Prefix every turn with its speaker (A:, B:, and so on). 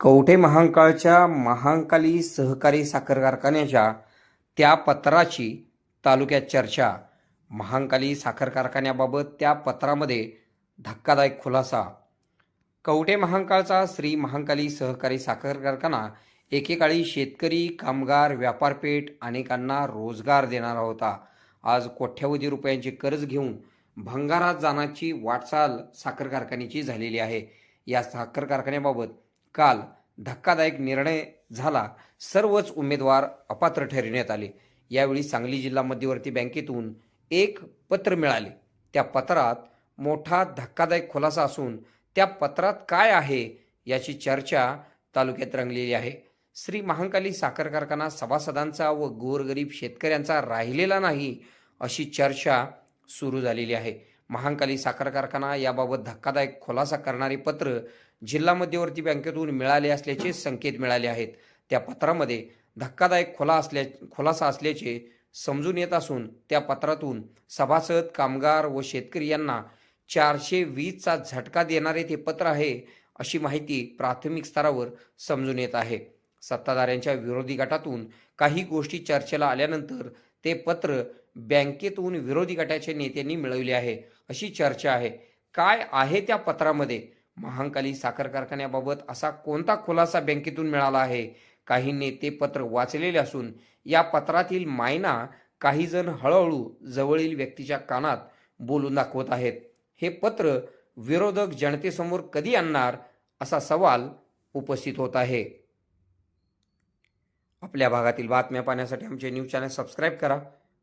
A: कवठे महांकाळच्या महांकाली सहकारी साखर कारखान्याच्या त्या पत्राची तालुक्यात चर्चा. महांकाली साखर कारखान्याबाबत त्या पत्रामध्ये धक्कादायक खुलासा. कवठे महांकाळचा श्री महांकाली सहकारी साखर कारखाना एकेकाळी शेतकरी कामगार व्यापारपेठ अनेकांना रोजगार देणारा होता. आज कोट्यावधी रुपयांचे कर्ज घेऊन भंगारात जाण्याची वाटचाल साखर कारखान्याची झालेली आहे. या साखर कारखान्याबाबत काल धक्कादायक निर्णय झाला. सर्वच उमेदवार अपात्र ठरविण्यात आले. यावेळी सांगली जिल्हा मध्यवर्ती बँकेतून एक पत्र मिळाले. त्या पत्रात मोठा धक्कादायक खुलासा असून त्या पत्रात काय आहे याची चर्चा तालुक्यात रंगलेली आहे. श्री महांकाली साखर कारखाना सभासदांचा व गोरगरीब शेतकऱ्यांचा राहिलेला नाही अशी चर्चा सुरू झालेली आहे. महांकाली साखर कारखाना याबाबत धक्कादायक खुलासा करणारे पत्र जिल्हा मध्यवर्ती बँकेतून मिळाले असल्याचे संकेत मिळाले आहेत. त्या पत्रामध्ये धक्कादायक खुला असल्या खुलासा असल्याचे समजून येत असून त्या पत्रातून सभासद कामगार व शेतकरी यांना चारशे वीसचा झटका देणारे ते पत्र आहे अशी माहिती प्राथमिक स्तरावर समजून येत आहे. सत्ताधाऱ्यांच्या विरोधी गटातून काही गोष्टी चर्चेला आल्यानंतर ते पत्र बँकेतून विरोधी गटाच्या नेत्यांनी मिळवले आहे. अशी चर्चा आहे. काय आहे त्या पत्रामध्ये? महांकाली साखर कारखान्याबाबत असा कोणता खुलासा बँकेतून मिळाला आहे? काही नेते पत्र वाचलेले असून या पत्रातील मायना काही जण हळूहळू जवळील व्यक्तीच्या कानात बोलून दाखवत आहेत. हे पत्र विरोधक जनतेसमोर कधी आणणार असा सवाल उपस्थित होत आहे. आपल्या भागातील बातम्या पाहण्यासाठी आमचे न्यूज चॅनल सबस्क्राईब करा.